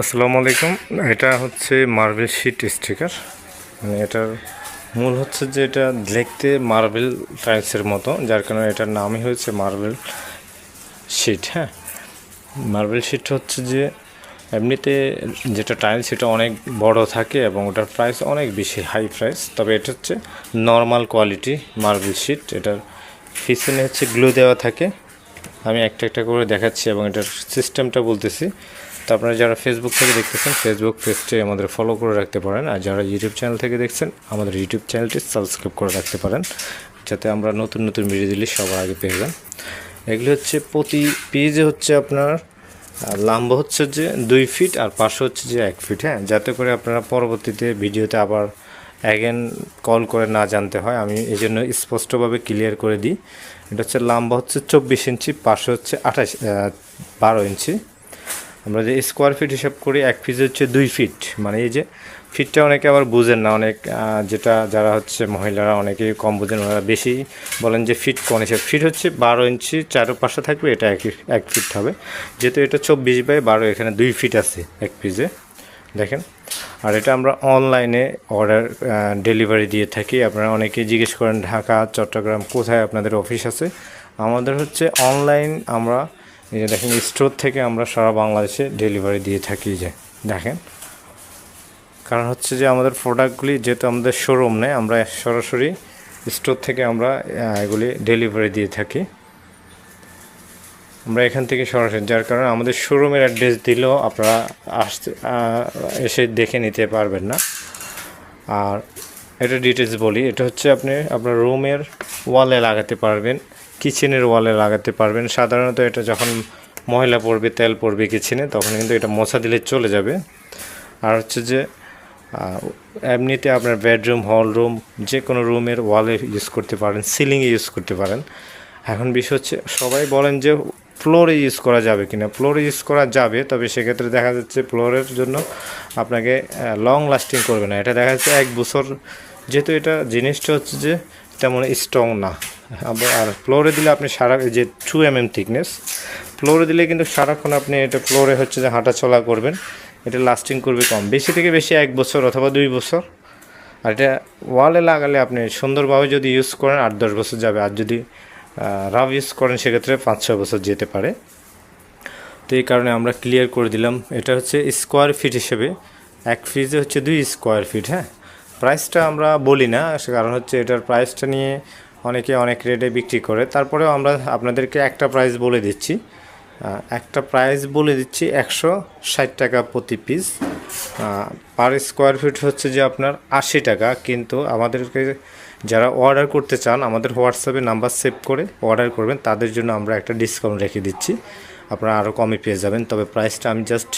আসসালামু আলাইকুম। এটা হচ্ছে মার্বেল শিট স্টিকার মানে এটার মূল হচ্ছে যে এটা দেখতে মার্বেল টাইলসের মতো, যার কারণে এটার নামই হয়েছে মার্বেল শিট হ্যাঁ? মার্বেল শিট হচ্ছে যে এমনিতে যেটা টাইলস সেটা অনেক বড় থাকে এবং ওটার প্রাইস অনেক বেশি হাই প্রাইস তবে এটা হচ্ছে নর্মাল কোয়ালিটি মার্বেল শিট এটার পিছনে হচ্ছে গ্লু দেওয়া থাকে। আমি একটা একটা করে দেখাচ্ছি এবং এটার সিস্টেমটা বলতেছি। তো আপনারা যারা ফেসবুক থেকে দেখতেছেন ফেসবুক পেজটি আমাদের ফলো করে রাখতে পারেন। আর যারা ইউটিউব চ্যানেল থেকে দেখছেন, আমাদের ইউটিউব চ্যানেলটি সাবস্ক্রাইব করে রাখতে পারেন, যাতে আমরা নতুন নতুন ভিডিও দিলে সবার আগে পেয়ে যান। এগুলি হচ্ছে প্রতি পেজে হচ্ছে আপনার লম্বা হচ্ছে যে দুই ফিট আর পাশে হচ্ছে যে এক ফিট হ্যাঁ? যাতে করে আপনারা পরবর্তীতে ভিডিওতে আবার অ্যাগেন কল করে না জানতে হয়। আমি এই জন্য স্পষ্টভাবে ক্লিয়ার করে দিই। এটা হচ্ছে লম্বা হচ্ছে চব্বিশ ইঞ্চি পাশে হচ্ছে আঠাশ বারো ইঞ্চি আমরা যে স্কোয়ার ফিট হিসাব করি, এক ফিট হচ্ছে দুই ফিট মানে এই যে ফিটটা অনেকে আবার বুঝেন না, অনেক যেটা যারা হচ্ছে মহিলারা অনেকে কম বুঝেন, ওনারা বেশি বলেন যে ফিট কোন হিসাব। ফিট হচ্ছে বারো ইঞ্চি চারোপাশে থাকবে, এটা এক এক ফিট হবে। যেহেতু এটা চব্বিশ বাই বারো, এখানে দুই ফিট আছে এক পিসে দেখেন, আর এটা আমরা অনলাইনে অর্ডার ডেলিভারি দিয়ে থাকি। আপনারা অনেকেই জিজ্ঞেস করেন, ঢাকা, চট্টগ্রাম, কোথায় আপনাদের অফিস আছে? আমাদের হচ্ছে অনলাইন আমরা এই যে দেখেন স্টোর থেকে আমরা সারা বাংলাদেশে ডেলিভারি দিয়ে থাকি যে, দেখেন। কারণ হচ্ছে যে আমাদের প্রোডাক্টগুলি যেহেতু আমাদের শোরুম নেই, আমরা সরাসরি স্টোর থেকে আমরা এগুলি ডেলিভারি দিয়ে থাকি। আমরা এখান থেকে সরাসরি, যার কারণে আমাদের শোরুমের অ্যাড্রেস দিলেও আপনারা আসতে এসে দেখে নিতে পারবেন না। আর এটা ডিটেলস বলি, এটা হচ্ছে আপনি, আপনার রুমের ওয়ালে লাগাতে পারবেন। কিচেনের ওয়ালে লাগাতে পারবেন। সাধারণত এটা যখন ময়লা পড়বে, তেল পড়বে কিচেনে, তখন কিন্তু এটা মশা দিলে চলে যাবে। আর হচ্ছে যে এমনিতে আপনার বেডরুম, হল রুম, যে কোনো রুমের ওয়ালে ইউজ করতে পারেন, সিলিংয়ে ইউজ করতে পারেন। এখন বিষয় হচ্ছে, সবাই বলেন যে ফ্লোরে ইউজ করা যাবে কিনা। ফ্লোরে ইউজ করা যাবে, তবে সেক্ষেত্রে দেখা যাচ্ছে ফ্লোরের জন্য আপনাকে লং লাস্টিং করবে না। এটা দেখা যাচ্ছে এক বছর, যেহেতু এটা জিনিসটা হচ্ছে যে তেমন স্ট্রং না। আর ফ্লোরে দিলে আপনি সারা যে টু এম এম থিকনেস ফ্লোরে দিলে কিন্তু সারাক্ষণ আপনি এটা ফ্লোরে হচ্ছে যে হাঁটা চলা করবেন। এটা লাস্টিং করবে কম। বেশি থেকে বেশি এক বছর অথবা দুই বছর। আর এটা ওয়ালে লাগালে আপনি সুন্দরভাবে যদি ইউজ করেন, আট দশ বছর যাবে। আর যদি রাফ ইউজ করেন, সেক্ষেত্রে পাঁচ ছয় বছর যেতে পারে। তো এই কারণে আমরা ক্লিয়ার করে দিলাম। এটা হচ্ছে স্কোয়ার ফিট হিসেবে। এক ফিটে হচ্ছে দুই স্কোয়ার ফিট হ্যাঁ? প্রাইসটা আমরা বলি না কারণ হচ্ছে এটার প্রাইসটা নিয়ে অনেকে অনেক রেটে বিক্রি করে। তারপরেও আমরা আপনাদেরকে একটা প্রাইস বলে দিচ্ছি। একটা প্রাইস বলে দিচ্ছি একশো ষাট টাকা প্রতি পিস পার স্কোয়ার ফিট হচ্ছে যে আপনার আশি টাকা, কিন্তু আমাদেরকে যারা অর্ডার করতে চান, আমাদের হোয়াটসঅ্যাপে নাম্বার সেভ করে অর্ডার করবেন, তাদের জন্য আমরা একটা ডিসকাউন্ট রেখে দিচ্ছি। আপনারা আরও কমে পেয়ে যাবেন, তবে প্রাইসটা আমি জাস্ট